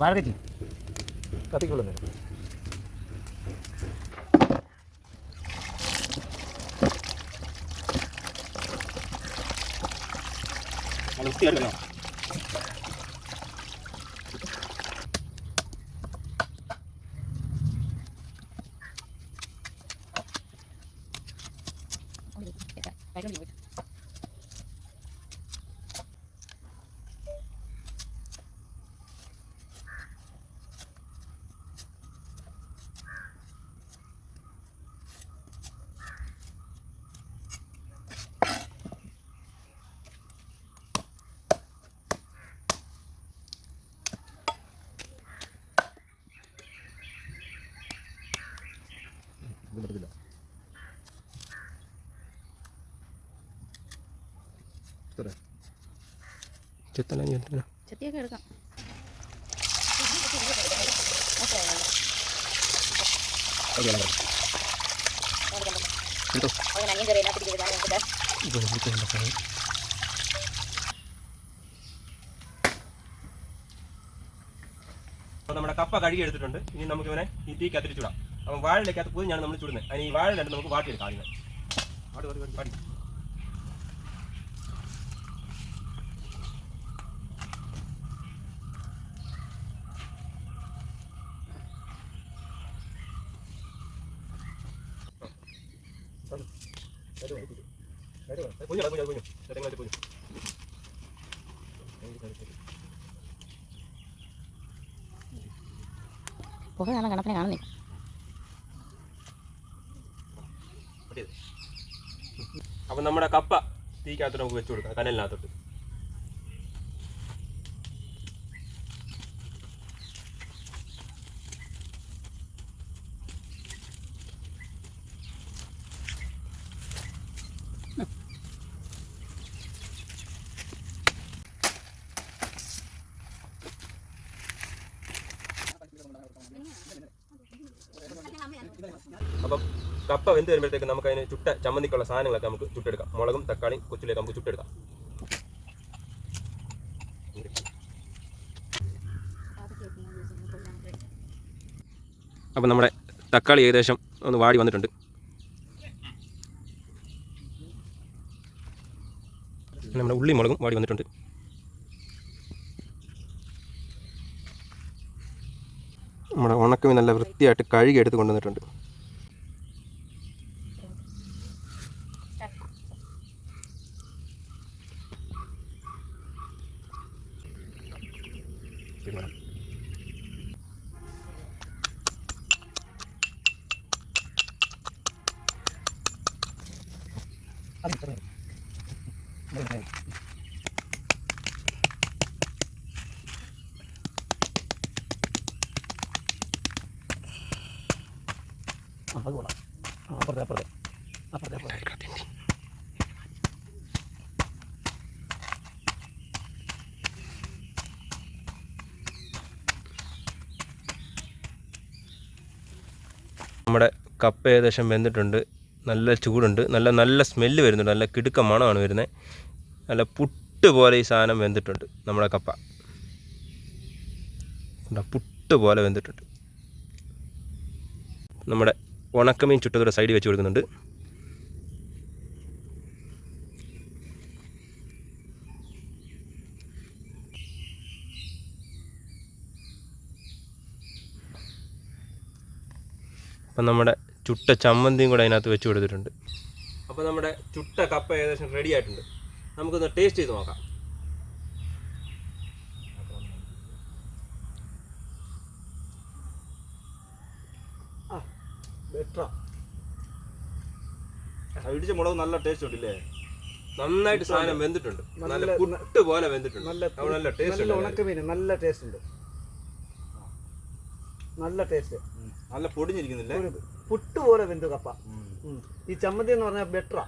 മാർഗറ്റി കത്തിക്കൊള്ളുന്നു. വൃത്തിയാക്കല്ലോ നല്ല വൃത്തിയായിട്ട് ഇത് ഇത്ര ചെത്തല ചെത്തല ചെത്തിയൊക്കെ എടുക്കാം നമ്മുടെ കപ്പ കഴുകി എടുത്തിട്ടുണ്ട്. ഇനി നമുക്ക് ഇവനെ ഈ തീ കത്തിരിച്ചുവിടാം അപ്പം വാഴയിലേക്കകത്ത് ഞാൻ നമ്മൾ ചുടുന്നത്. അതിന് ഈ വാഴ രണ്ട് നമുക്ക് വാട്ടിയെടുക്കാം ആദ്യം വാടി വാടി വാടി. പുക കാണാൻ കണപ്പിനെ കാണുന്നില്ല അപ്പം നമ്മുടെ കപ്പ തീക്കകത്തോട്ട് നമുക്ക് വെച്ച് കൊടുക്കാം കനലിനകത്തോട്ട്. അപ്പം കപ്പ വെന്ത് വരുമ്പോഴത്തേക്ക് നമുക്ക് അതിന് ചുട്ട ചമ്മന്തിക്കുള്ള സാധനങ്ങളൊക്കെ നമുക്ക് ചുട്ടെടുക്കാം. മുളകും തക്കാളിയും കൊച്ചിലേക്ക് നമുക്ക് ചുട്ടെടുക്കാം. അപ്പം നമ്മുടെ തക്കാളി ഏകദേശം ഒന്ന് വാടി വന്നിട്ടുണ്ട്. നമ്മുടെ ഉള്ളി മുളകും വാടി വന്നിട്ടുണ്ട്. നമ്മുടെ ഉണക്കമീൻ നല്ല വൃത്തിയായിട്ട് കഴുകി എടുത്ത് കൊണ്ടുവന്നിട്ടുണ്ട്. അപ്പുറത്തെ അപ്പുറത്തെ. അപ്പുറത്തെ അപ്പുറത്തെ. നമ്മുടെ കപ്പ ഏകദേശം വെന്തിട്ടുണ്ട്. നല്ല ചൂടുണ്ട്. നല്ല നല്ല സ്മെല്ല് വരുന്നുണ്ട്. നല്ല കിടുക്ക മണമാണ് വരുന്നത്. നല്ല പുട്ട് പോലെ ഈ സാധനം വെന്തിട്ടുണ്ട് നമ്മുടെ കപ്പ. പുട്ട് പോലെ വെന്തിട്ടുണ്ട്. നമ്മുടെ ഉണക്കമീൻ ചുട്ടതോടെ സൈഡിൽ വെച്ച് കൊടുക്കുന്നുണ്ട്. അപ്പം നമ്മുടെ ചുട്ട ചമ്മന്തിയും കൂടെ അതിനകത്ത് വെച്ച് കൊടുത്തിട്ടുണ്ട്. അപ്പോൾ നമ്മുടെ ചുട്ട കപ്പ ഏകദേശം റെഡി ആയിട്ടുണ്ട്. നമുക്കൊന്ന് ടേസ്റ്റ് ചെയ്ത് നോക്കാം. ബെറ്ററാ ഇടിച്ച മുളക് നല്ല ടേസ്റ്റ് ഉണ്ടല്ലേ? നന്നായിട്ട് സാധനം വെന്തിട്ടുണ്ട്. നല്ല പുട്ട് പോലെ വെന്തിട്ടുണ്ട്. നല്ല ടേസ്റ്റ് നല്ല ഉണക്കമീൻ നല്ല ടേസ്റ്റ് ഉണ്ട്. നല്ല ടേസ്റ്റ് നല്ല പൊടിഞ്ഞിരിക്കുന്നില്ലേ? പുട്ട് പോലെ വെന്തു കപ്പ. ഈ ചമ്മന്തി എന്ന് പറഞ്ഞാൽ ബെറ്ററാ